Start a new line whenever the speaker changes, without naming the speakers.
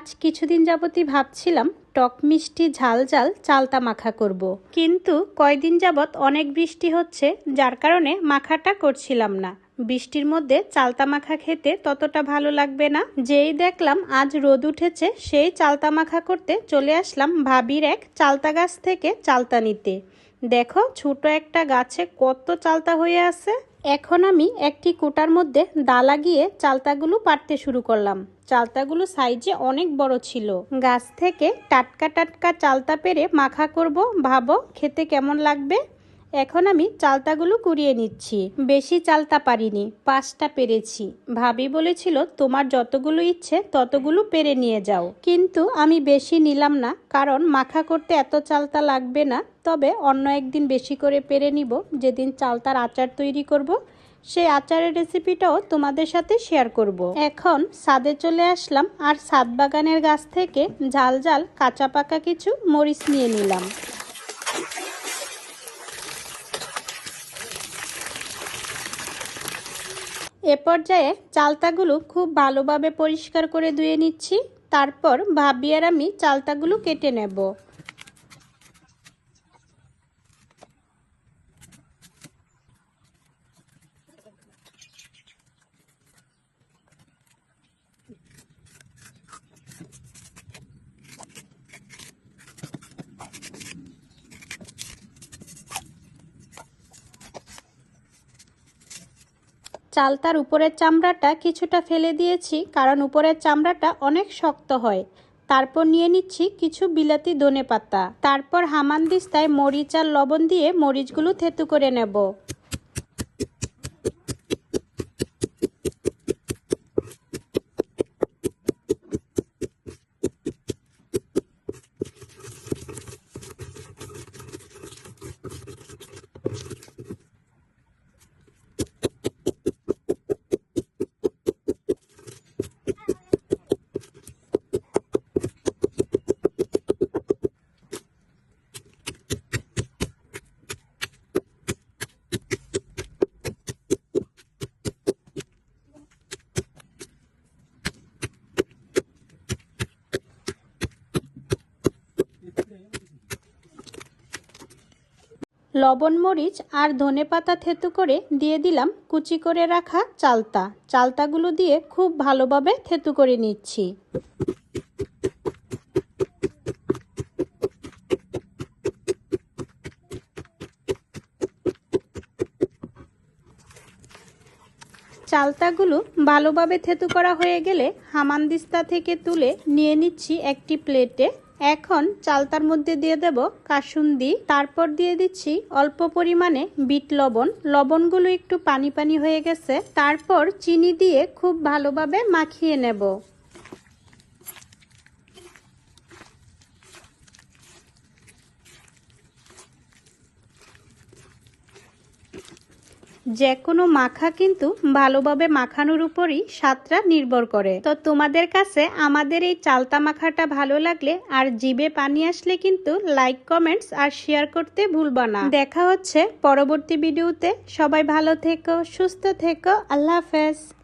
আজ কিছুদিন যাবতই ভাবছিলাম, টক মিষ্টি, ঝাল ঝাল, চালতা মাখা করব। কিন্তু কয়দিন যাবৎ অনেক বৃষ্টি হচ্ছে, যার কারণে মাখাটা করছিলাম না। বৃষ্টির মধ্যে চালতা মাখা খেতে ততটা ভালো লাগবে না। যেই দেখলাম আজ রোদ উঠেছে, সেই চালতা মাখা করতে চলে আসলাম ভাবির এক চালতা গাছ থেকে চালতা নিতে। দেখো, ছোট একটা গাছে কত চালতা হয়ে আছে। এখন আমি একটি কোটার মধ্যে দালা গিয়ে চালতাগুলো পাটতে শুরু করলাম। চালতাগুলো সাইজে অনেক বড় ছিল। গাছ থেকে টাটকা টাটকা চালতা পেরে মাখা করব, ভাবো খেতে কেমন লাগবে? এখন আমি চালতাগুলো কুড়িয়ে নিচ্ছি। বেশি চালতা পারিনি, পাঁচটা পেরেছি। ভাবি বলেছিল, তোমার যতগুলো ইচ্ছে, ততগুলো পেরে নিয়ে যাও। কিন্তু আমি বেশি নিলাম না, কারণ মাখা করতে এত চালতা লাগবে না। তবে অন্য একদিন বেশি করে পেরে নিব, যেদিন চালতার আচার তৈরি করব। সেই আচারের রেসিপিটাও তোমাদের সাথে শেয়ার করব। এখন সাদে চলে আসলাম, আর সাদ বাগানের গাছ থেকে ঝাল ঝাল কাঁচা পাকা কিছু মরিচ নিয়ে নিলাম। এ পর্যায়ে চালতাগুলো খুব ভালোভাবে পরিষ্কার করে ধুয়ে নিচ্ছি। তারপর ভাবি আর আমি চালতাগুলো কেটে নেব। চালতার উপরের চামড়াটা কিছুটা ফেলে দিয়েছি, কারণ উপরের চামড়াটা অনেক শক্ত হয়। তারপর নিয়ে নিচ্ছি কিছু বিলাতি ধনে পাতা। তারপর হামানদিস্তায় মরিচ আর লবণ দিয়ে মরিচগুলো থেতু করে নেব। লবণ, মরিচ আর ধনে পাতা থেতু করে দিয়ে দিলাম কুচি করে রাখা চালতা। চালতাগুলো দিয়ে খুব ভালোভাবে থেতু করে নিচ্ছি। চালতাগুলো ভালোভাবে থেতু করা হয়ে গেলে হামানদিস্তা থেকে তুলে নিয়ে নিচ্ছি একটি প্লেটে। এখন চালতার মধ্যে দিয়ে দেব কাসুন্দি। তারপর দিয়ে দিচ্ছি অল্প পরিমাণে বিট লবণ। লবণগুলো একটু পানি পানি হয়ে গেছে। তারপর চিনি দিয়ে খুব ভালোভাবে মাখিয়ে নেব। যে কোনো মাখা কিন্তু ভালোভাবে মাখানোর উপরই স্বাদটা নির্ভর করে। তো তোমাদের কাছে আমাদের এই চালতা মাখাটা ভালো লাগলে আর জিবে পানি আসলে কিন্তু লাইক কমেন্টস আর শেয়ার করতে ভুলবা না। দেখা হচ্ছে পরবর্তী ভিডিওতে সবাই ভালো থেকো, সুস্থ থেকো। আল্লাহ হাফেজ।